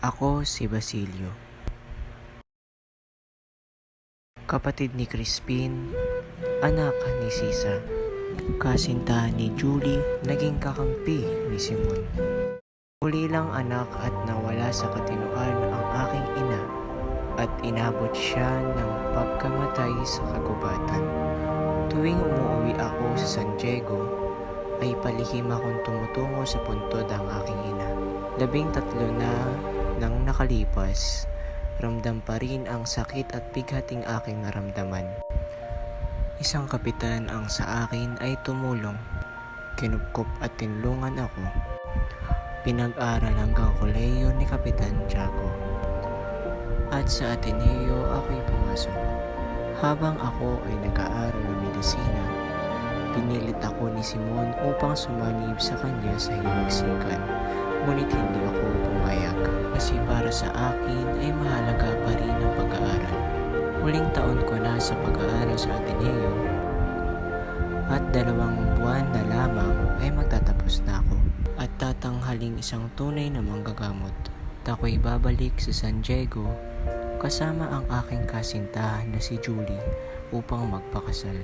Ako si Basilio. Kapatid ni Crispin, anak ni Sisa. Kasintahan ni Julie, naging kakampi ni Simon. Uli lang anak at nawala sa katinuan ang aking ina at inabot siya ng pagkamatay sa kagubatan. Tuwing umuwi ako sa San Diego, ay palihim akong tumutungo sa puntod ang aking ina. Labing tatlo na nang nakalipas, ramdam pa rin ang sakit at bighating aking naramdaman. Isang kapitan ang sa akin ay tumulong. Kinupkop at tinulungan ako. Pinag-aral hanggang koleyo ni Kapitan Tiago. At sa Ateneo ako'y pumasok. Habang ako ay nag-aaral ng medisina, pinilit ako ni Simon upang sumanib sa kanya sa himagsikan. Ngunit hindi ako para sa akin ay mahalaga pa rin ang pag-aaral. Huling taon ko na sa pag-aaral sa Ateneo at dalawang buwan na lamang ay magtatapos na ako at tatanghaling isang tunay na manggagamot. At ako'y babalik sa San Diego kasama ang aking kasintahan na si Julie upang magpakasal.